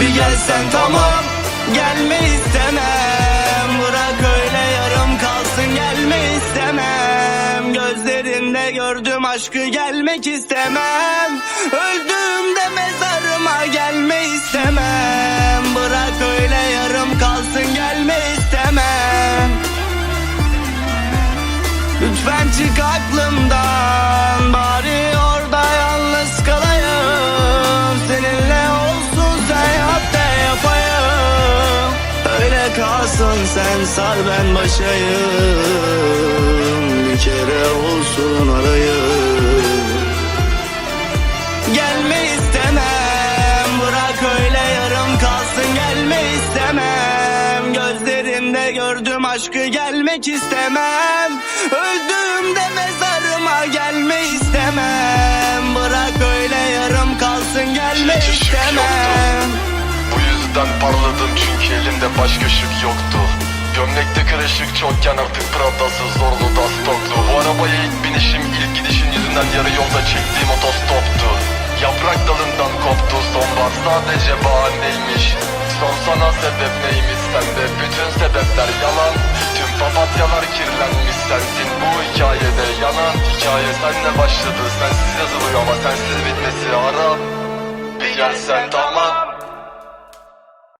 Bir gelsen tamam Gelme istemem. Bırak öyle yarım kalsın Gelme istemem. Gözlerinde gördüm aşkı Gelmek istemem. Öldüğümde mezarıma Gelme istemem. Bırak öyle yarım kalsın Gelme istemem. Lütfen çık aklımdan Bari kalsın sen sar ben başayım. Bir kere olsun arayım. Gelme istemem Bırak öyle yarım kalsın. Gelme istemem Gözlerinde gördüm aşkı Gelmek istemem. Öldüğümde mezarıma Bu yüzden parladım çünkü elimde başka şık yoktu. Gömlekte kırışık çokken artık Prada'sı zorlu da stoklu Bu arabaya ilk binişim ilk gidişin yüzünden yarı yolda çektiğim otostoptu. Yaprak dalından koptu sonbahar sadece bahaneymiş. Sorsana sebep neymiş sende? Bütün sebepler yalan Tüm papatyalar kirlenmiş. Sensin bu hikayede yanan Hikaye senle başladı. Sensiz yazılıyor ama sensiz bitmesi haram. Bir gelsen tamam